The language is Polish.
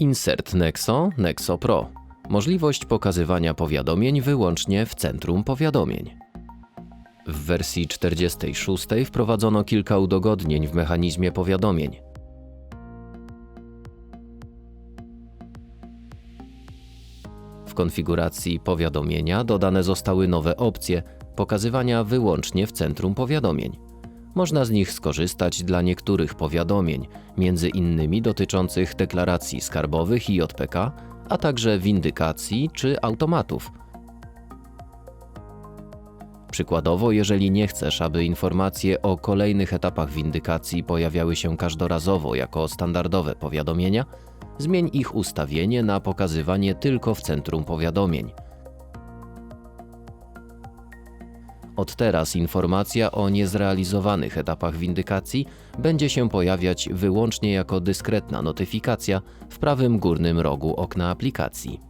Insert Nexo, Nexo Pro. Możliwość pokazywania powiadomień wyłącznie w centrum powiadomień. W wersji 46 wprowadzono kilka udogodnień w mechanizmie powiadomień. W konfiguracji powiadomienia dodane zostały nowe opcje pokazywania wyłącznie w centrum powiadomień. Można z nich skorzystać dla niektórych powiadomień, między innymi dotyczących deklaracji skarbowych i JPK, a także windykacji czy automatów. Przykładowo, jeżeli nie chcesz, aby informacje o kolejnych etapach windykacji pojawiały się każdorazowo jako standardowe powiadomienia, zmień ich ustawienie na pokazywanie tylko w centrum powiadomień. Od teraz informacja o niezrealizowanych etapach windykacji będzie się pojawiać wyłącznie jako dyskretna notyfikacja w prawym górnym rogu okna aplikacji.